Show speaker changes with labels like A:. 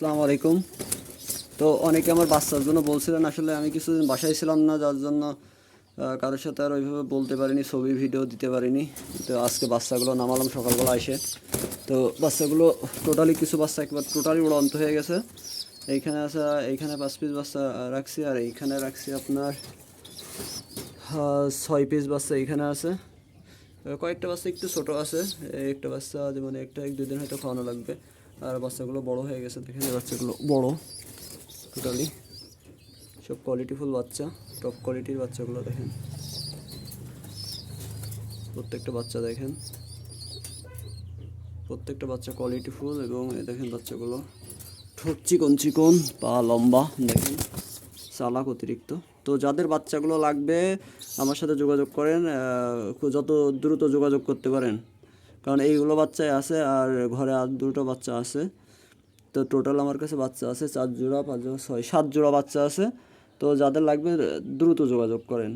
A: আসসালামু আলাইকুম। তো অনেকে আমার বাচ্চার জন্য বলছিলেন, আসলে আমি কিছুদিন বাসায় ছিলাম না, যার জন্য কারোর সাথে আর ওইভাবে বলতে পারিনি, ছবি, ভিডিও দিতে পারিনি। তো আজকে বাচ্চাগুলো নামালাম, সকালবেলা এসে। তো বাচ্চাগুলো টোটালি কিছু বাচ্চা একবার টোটালি উড়ন্ত হয়ে গেছে। এইখানে আছে, এইখানে পাঁচ পিস বাচ্চা রাখছি, আর এইখানে রাখছি আপনার ছয় পিস বাচ্চা এইখানে আছে। কয়েকটা বাচ্চা একটু ছোটো আছে, একটা বাচ্চা যেমন একটা, এক দুই দিন হয়তো খাওয়ানো লাগবে। আর বাচ্চাগুলো বড় হয়ে গেছে, দেখেন বাচ্চাগুলো বড় টোটালি সব কোয়ালিটিফুল বাচ্চা টপ কোয়ালিটির বাচ্চাগুলো দেখেন। প্রত্যেকটা বাচ্চা দেখেন। প্রত্যেকটা বাচ্চা কোয়ালিটিফুল এবং এই দেখেন বাচ্চাগুলো ঠোঁট চিকন চিকন, পা লম্বা, দেখেন। চালাক অতিরিক্ত। তো যাদের বাচ্চাগুলো লাগবে, আমার সাথে যোগাযোগ করেন যত দ্রুত যোগাযোগ করতে পারেন। কারণ এইগুলো বাচ্চাই আছে আর ঘরে আর দুটো বাচ্চা আছে। তো টোটাল আমার কাছে বাচ্চা আছে চার জোড়া, পাঁচ জোড়া, ছয়, সাত জোড়া বাচ্চা আছে। তো যাদের লাগবে দ্রুত যোগাযোগ করেন।